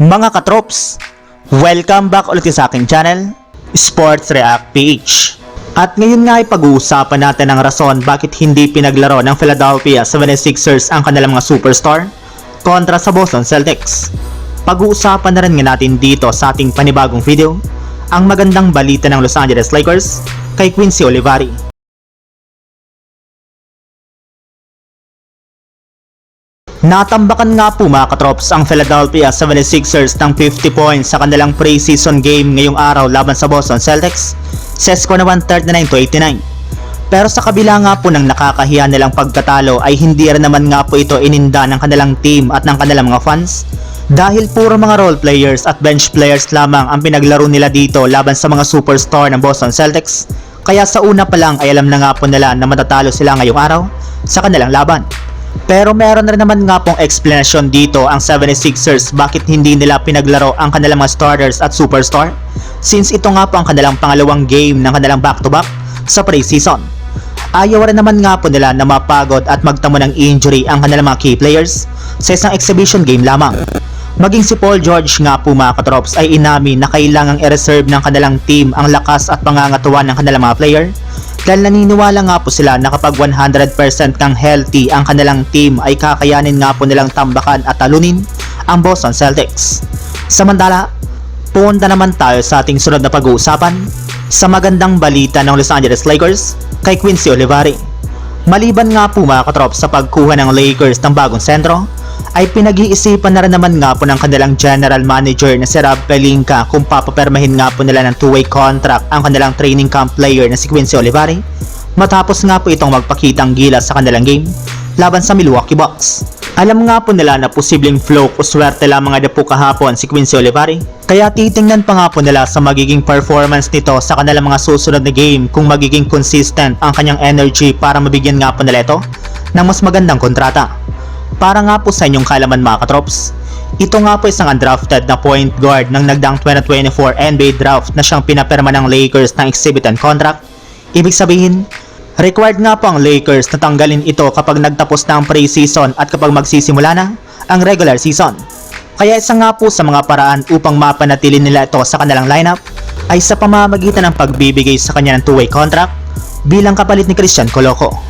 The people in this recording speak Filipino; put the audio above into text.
Mga katrops, welcome back ulit sa aking channel, Sports React PH. At ngayon nga ay pag-uusapan natin ang rason bakit hindi pinaglaro ng Philadelphia 76ers ang kanilang mga superstar kontra sa Boston Celtics. Pag-uusapan na rin nga natin dito sa ating panibagong video ang magandang balita ng Los Angeles Lakers kay Quincy Olivari. Natambakan nga po mga katrops ang Philadelphia 76ers ng 50 points sa kanilang preseason game ngayong araw laban sa Boston Celtics sa score na 139 to 89. Pero sa kabila nga po ng nakakahiya nilang pagkatalo ay hindi rin naman nga po ito ininda ng kanilang team at ng kanilang mga fans dahil puro mga role players at bench players lamang ang pinaglaro nila dito laban sa mga superstar ng Boston Celtics kaya sa una pa lang ay alam na nga po nila na matatalo sila ngayong araw sa kanilang laban. Pero meron rin naman nga pong explanation dito ang 76ers bakit hindi nila pinaglaro ang kanilang mga starters at superstar since ito nga po ang kanilang pangalawang game ng kanilang back-to-back sa preseason. Ayaw rin naman nga po nila na mapagod at magtamo ng injury ang kanilang mga key players sa isang exhibition game lamang. Maging si Paul George nga po mga katrops ay inamin na kailangang i-reserve ng kanilang team ang lakas at pangangatuan ng kanilang mga player dahil naniniwala nga po sila na kapag 100% kang healthy ang kanilang team ay kakayanin nga po nilang tambakan at talunin ang Boston Celtics. Samantala, punta naman tayo sa ating sunod na pag-uusapan sa magandang balita ng Los Angeles Lakers kay Quincy Olivari. Maliban nga po mga katrop sa pagkuha ng Lakers ng bagong sentro, ay pinag-iisipan na rin naman nga po ng kanilang general manager na si Rob Pelinka kung papapermahin nga po nila ng two-way contract ang kanilang training camp player na si Quincy Olivari matapos nga po itong magpakitang gilas sa kanilang game laban sa Milwaukee Bucks. Alam nga po nila na posibleng flow o swerte lamang nga po kahapon si Quincy Olivari kaya titingnan pa nga po nila sa magiging performance nito sa kanilang mga susunod na game kung magiging consistent ang kanyang energy para mabigyan nga po nila ito ng mas magandang kontrata. Para nga po sa inyong kalaman mga katrops, ito nga po isang undrafted na point guard ng nagdaang 2024 NBA draft na siyang pinaperma ng Lakers ng exhibit and contract. Ibig sabihin, required nga po ang Lakers na tanggalin ito kapag nagtapos na ang preseason at kapag magsisimula na ang regular season. Kaya isa nga po sa mga paraan upang mapanatili nila ito sa kanilang lineup ay sa pamamagitan ng pagbibigay sa kanya ng two-way contract bilang kapalit ni Christian Coloco.